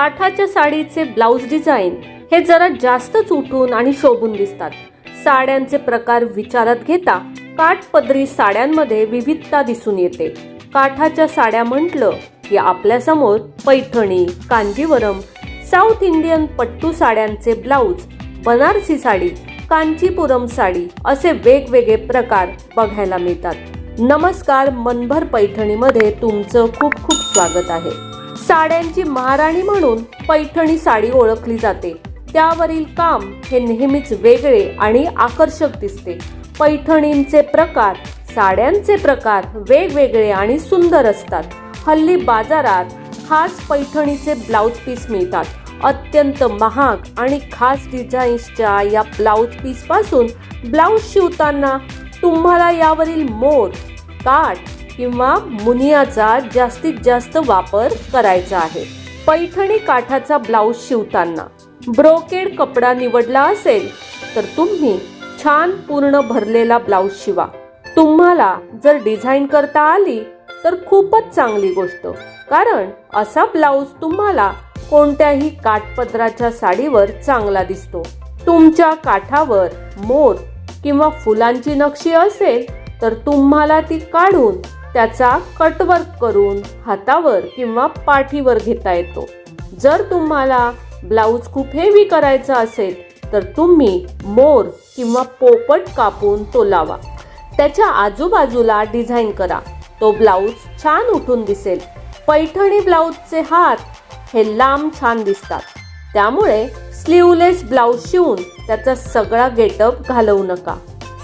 काठाच्या साडीचे blouse design हे जरा जास्तच उठून आणि शोभून दिसतात. साड्यांचे प्रकार विचारात घेता काठपदरी साड्यांमध्ये विविधता दिसून येते. काठाच्या साड्या म्हटलं की आपल्यासमोर पैठणी कांजीवरम साऊथ इंडियन पट्टू साड्यांचे ब्लाऊज बनारसी साडी कांचीपुरम साडी असे वेगवेगळे प्रकार बघायला मिळतात. नमस्कार मनभर पैठणीमध्ये तुमचं खूप खूप स्वागत आहे. साड्यांची महाराणी म्हणून पैठणी साडी ओळखली जाते. त्यावरील काम हे नेहमीच वेगळे आणि आकर्षक दिसते. पैठणींचे प्रकार साड्यांचे प्रकार वेगवेगळे आणि सुंदर असतात. हल्ली बाजारात खास पैठणीचे ब्लाऊज पीस मिळतात. अत्यंत महाग आणि खास डिझाईन्सच्या या ब्लाऊज पीसपासून ब्लाऊज शिवताना तुम्हाला यावरील मोर काठ किंवा मुनियाचा जास्तीत जास्त वापर करायचा आहे. पैठणी काठाचा ब्लाऊज शिवताना ब्रोकेड कपडा निवडला असेल तर तुम्ही छान पूर्ण भरलेला ब्लाऊज शिवा. तुम्हाला जर डिझाईन करता आली तर खूपच चांगली गोष्ट. कारण असा ब्लाऊज तुम्हाला कोणत्याही काठपदराच्या साडीवर चांगला दिसतो. तुमच्या काठावर मोर किंवा फुलांची नक्षी असेल तर तुम्हाला ती काढून त्याचा कटवर्क करून हातावर किंवा पाठीवर घेता येतो. जर तुम्हाला ब्लाऊज खूप हेवी करायचा असेल तर तुम्ही मोर किंवा पोपट कापून तो लावा. त्याच्या आजूबाजूला डिझाईन करा. तो ब्लाऊज छान उठून दिसेल. पैठणी ब्लाऊजचे हात हे लांब छान दिसतात. त्यामुळे स्लीवलेस ब्लाऊज शिवून त्याचा सगळा गेटअप घालवू नका.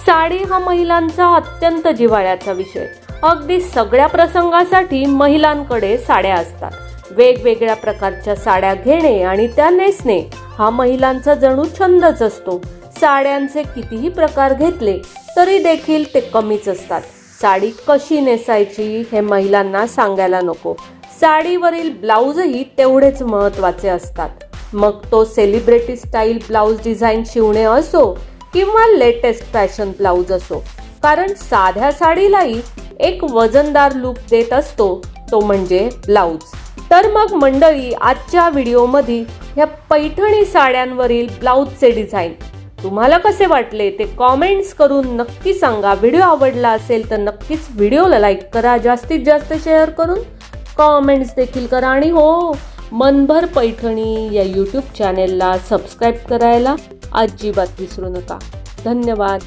साडी हा महिलांचा अत्यंत जिव्हाळ्याचा विषय. अगदी सगळ्या प्रसंगासाठी महिलांकडे साड्या असतात. वेगवेगळ्या प्रकारच्या साड्या घेणे आणि त्या नेसणे हा महिलांचा जणू छंदच असतो. साड्यांचे कितीही प्रकार घेतले तरी देखील ते कमीच असतात. साडी कशी नेसायची हे महिलांना सांगायला नको. साडीवरील ब्लाऊजही तेवढेच महत्त्वाचे असतात. मग तो सेलिब्रिटी स्टाईल ब्लाऊज डिझाईन शिवणे असो किंवा लेटेस्ट फॅशन ब्लाऊज असो. कारण साध्या साडीलाही एक वजनदार लुक देत असतो तो म्हणजे ब्लाऊज तर मग मंडळी आजच्या व्हिडिओमध्ये ह्या पैठणी साड्यांवरील ब्लाऊजचे डिझाईन तुम्हाला कसे वाटले ते कॉमेंट्स करून नक्की सांगा. व्हिडिओ आवडला असेल तर नक्कीच व्हिडिओला लाईक करा. जास्तीत जास्त शेअर करून कॉमेंट्स देखील करा. आणि हो मनभर पैठणी या यूट्यूब चॅनेलला सबस्क्राईब करायला अजिबात विसरू नका. धन्यवाद.